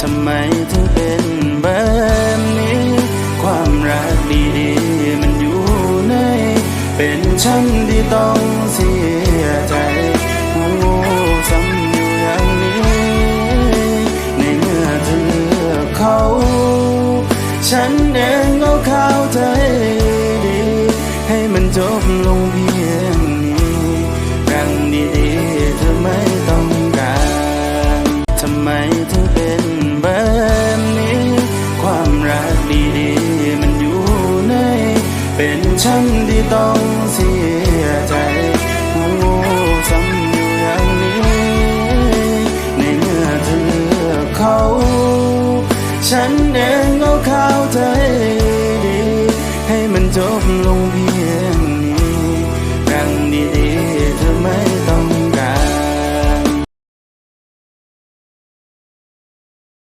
ทำไมถึงเป็นแบบนี้ ความรักดีๆมันอยู่ใน เป็นฉันที่ต้องเสียใจงูซ้ำอยู่อย่างนี้ ในเมื่อเธอเลือกเขา ฉันเองก็เข้าใจดี ให้มันจบลงเพียงนี้รังดีๆเธอไม่ต้องการทำไมถึงเป็น เป็นฉันที่ต้องเสียใจงูซ้ำอยู่อย่างนี้ ในเมื่อเธอเลือกเขา ฉันเองก็เข้าใจดี ให้มันจบลงเพียง